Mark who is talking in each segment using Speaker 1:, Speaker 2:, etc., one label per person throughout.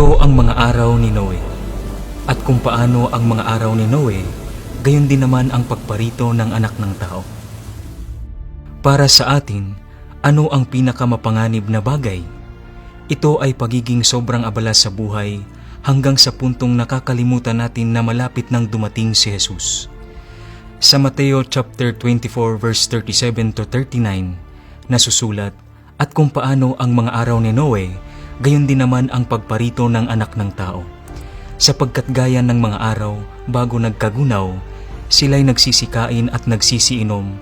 Speaker 1: Ito ang mga araw ni Noe. At kung paano ang mga araw ni Noe, gayon din naman ang pagparito ng anak ng tao. Para sa atin, ano ang pinakamapanganib na bagay? Ito ay pagiging sobrang abala sa buhay hanggang sa puntong nakakalimutan natin na malapit nang dumating si Jesus. Sa Mateo chapter 24 verse 37 to 39, nasusulat, At kung paano ang mga araw ni Noe, gayon din naman ang pagparito ng anak ng tao. Sapagkat gaya ng mga araw bago nagkagunaw, sila'y nagsisikain at nagsisiinom,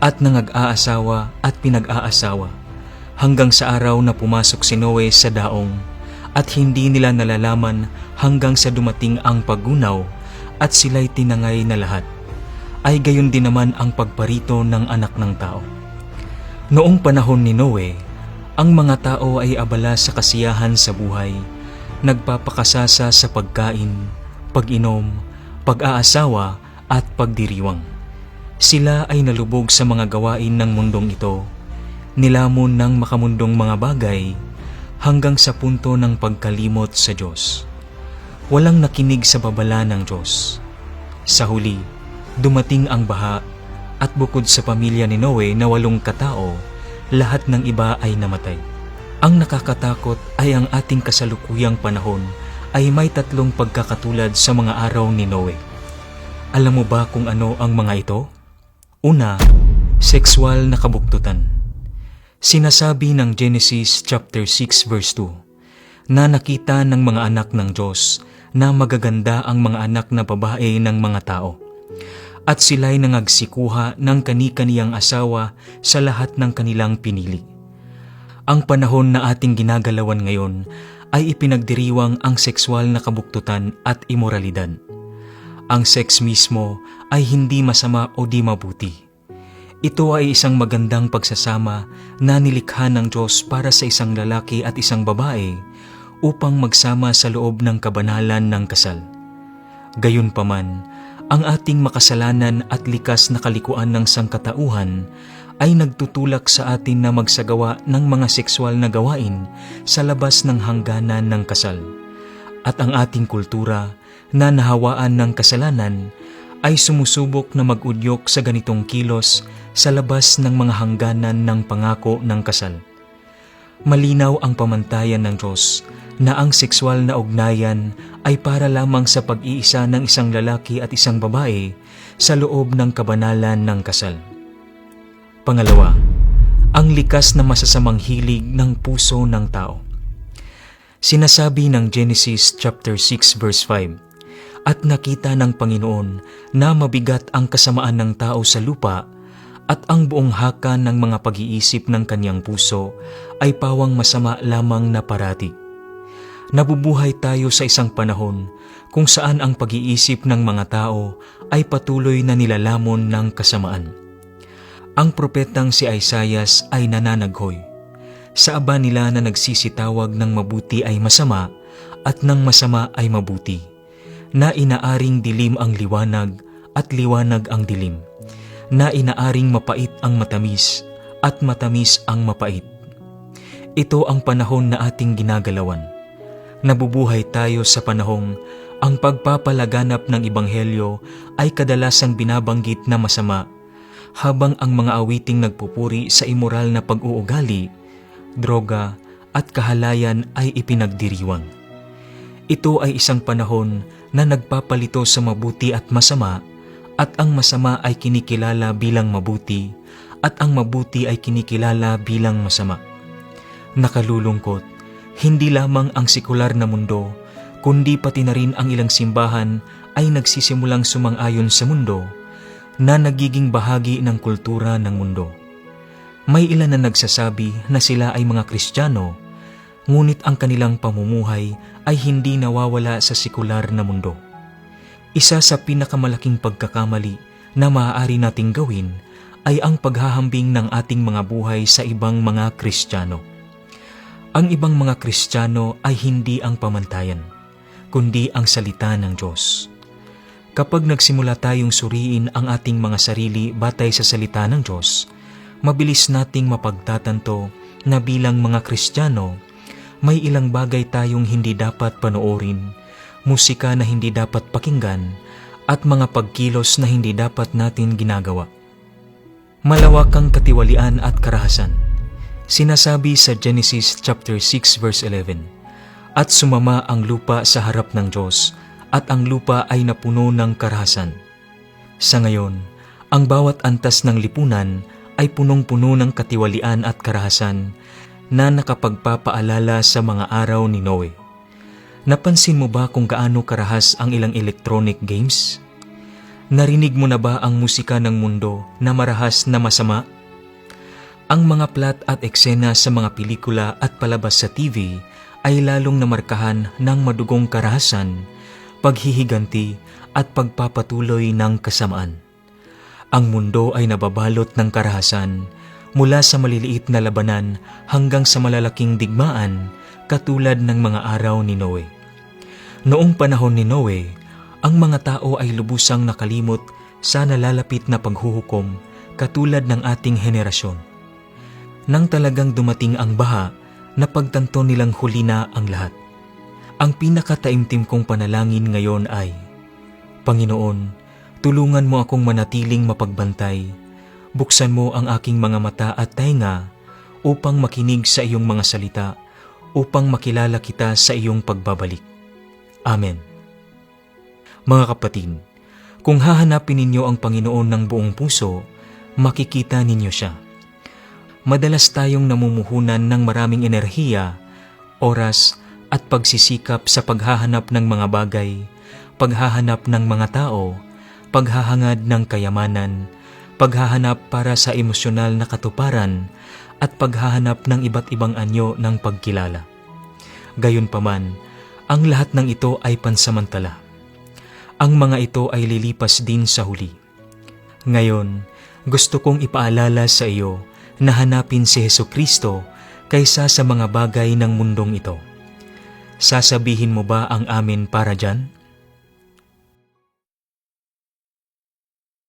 Speaker 1: at nangag-aasawa at pinag-aasawa, hanggang sa araw na pumasok si Noe sa daong, at hindi nila nalalaman hanggang sa dumating ang paggunaw, at sila'y tinangay na lahat. Ay gayon din naman ang pagparito ng anak ng tao. Noong panahon ni Noe, ang mga tao ay abala sa kasiyahan sa buhay, nagpapakasasa sa pagkain, pag-inom, pag-aasawa at pagdiriwang. Sila ay nalubog sa mga gawain ng mundong ito, nilamon ng makamundong mga bagay hanggang sa punto ng pagkalimot sa Diyos. Walang nakinig sa babala ng Diyos. Sa huli, dumating ang baha at bukod sa pamilya ni Noe na walong katao, lahat ng iba ay namatay. Ang nakakatakot ay ang ating kasalukuyang panahon ay may tatlong pagkakatulad sa mga araw ni Noe. Alam mo ba kung ano ang mga ito? Una, sexual na kabuktutan. Sinasabi ng Genesis chapter 6 verse 2 na nakita ng mga anak ng Diyos na magaganda ang mga anak na babae ng mga tao at sila'y nangagsikuha ng kani-kaniyang asawa sa lahat ng kanilang pinili. Ang panahon na ating ginagalawan ngayon ay ipinagdiriwang ang sexual na kabuktutan at imoralidad. Ang sex mismo ay hindi masama o di mabuti. Ito ay isang magandang pagsasama na nilikha ng Diyos para sa isang lalaki at isang babae upang magsama sa loob ng kabanalan ng kasal. Gayunpaman, ang ating makasalanan at likas na kalikuan ng sangkatauhan ay nagtutulak sa atin na magsagawa ng mga sexual na gawain sa labas ng hangganan ng kasal. At ang ating kultura na nahawaan ng kasalanan ay sumusubok na mag-udyok sa ganitong kilos sa labas ng mga hangganan ng pangako ng kasal. Malinaw ang pamantayan ng Diyos na ang sexual na ugnayan ay para lamang sa pag-iisa ng isang lalaki at isang babae sa loob ng kabanalan ng kasal. Pangalawa, ang likas na masasamang hilig ng puso ng tao. Sinasabi ng Genesis chapter 6 verse 5, At nakita ng Panginoon na mabigat ang kasamaan ng tao sa lupa at ang buong haka ng mga pag-iisip ng kanyang puso ay pawang masama lamang na parati. Nabubuhay tayo sa isang panahon kung saan ang pag-iisip ng mga tao ay patuloy na nilalamon ng kasamaan. Ang propetang si Isaias ay nananaghoy. Sa aba nila na nagsisitawag ng mabuti ay masama at ng masama ay mabuti, na inaaring dilim ang liwanag at liwanag ang dilim, na inaaring mapait ang matamis at matamis ang mapait. Ito ang panahon na ating ginagalawan nabubuhay tayo sa panahong ang pagpapalaganap ng Ibanghelyo ay kadalasang binabanggit na masama, habang ang mga awiting nagpupuri sa imoral na pag-uugali, droga at kahalayan ay ipinagdiriwang. Ito ay isang panahon na nagpapalito sa mabuti at masama at ang masama ay kinikilala bilang mabuti at ang mabuti ay kinikilala bilang masama. Nakalulungkot hindi lamang ang sekular na mundo, kundi pati na rin ang ilang simbahan ay nagsisimulang sumang-ayon sa mundo na nagiging bahagi ng kultura ng mundo. May ilan na nagsasabi na sila ay mga Kristiyano, ngunit ang kanilang pamumuhay ay hindi nawawala sa sekular na mundo. Isa sa pinakamalaking pagkakamali na maaari nating gawin ay ang paghahambing ng ating mga buhay sa ibang mga Kristiyano. Ang ibang mga Kristiyano ay hindi ang pamantayan, kundi ang salita ng Diyos. Kapag nagsimula tayong suriin ang ating mga sarili batay sa salita ng Diyos, mabilis nating mapagtatanto na bilang mga Kristiyano may ilang bagay tayong hindi dapat panoorin, musika na hindi dapat pakinggan, at mga pagkilos na hindi dapat natin ginagawa. Malawak ang katiwalian at karahasan. Sinasabi sa Genesis chapter 6 verse 11, At sumama ang lupa sa harap ng Diyos, at ang lupa ay napuno ng karahasan. Sa ngayon, ang bawat antas ng lipunan ay punong-puno ng katiwalian at karahasan na nakapagpapaalala sa mga araw ni Noe. Napansin mo ba kung gaano karahas ang ilang electronic games? Narinig mo na ba ang musika ng mundo na marahas na masama? Ang mga plot at eksena sa mga pelikula at palabas sa TV ay lalong namarkahan ng madugong karahasan, paghihiganti at pagpapatuloy ng kasamaan. Ang mundo ay nababalot ng karahasan mula sa maliliit na labanan hanggang sa malalaking digmaan katulad ng mga araw ni Noe. Noong panahon ni Noe, ang mga tao ay lubusang nakalimot sa nalalapit na paghuhukom katulad ng ating henerasyon. Nang talagang dumating ang baha, napagtanto nilang huli na ang lahat. Ang pinakataimtim kong panalangin ngayon ay, Panginoon, tulungan mo akong manatiling mapagbantay. Buksan mo ang aking mga mata at tainga upang makinig sa iyong mga salita, upang makilala kita sa iyong pagbabalik. Amen. Mga kapatid, kung hahanapin ninyo ang Panginoon ng buong puso, makikita ninyo siya. Madalas tayong namumuhunan ng maraming enerhiya, oras at pagsisikap sa paghahanap ng mga bagay, paghahanap ng mga tao, paghahangad ng kayamanan, paghahanap para sa emosyonal na katuparan, at paghahanap ng iba't ibang anyo ng pagkilala. Gayunpaman, ang lahat ng ito ay pansamantala. Ang mga ito ay lilipas din sa huli. Ngayon, gusto kong ipaalala sa iyo na hanapin si Heso Kristo kaysa sa mga bagay ng mundong ito. Sasabihin mo ba ang amin para dyan?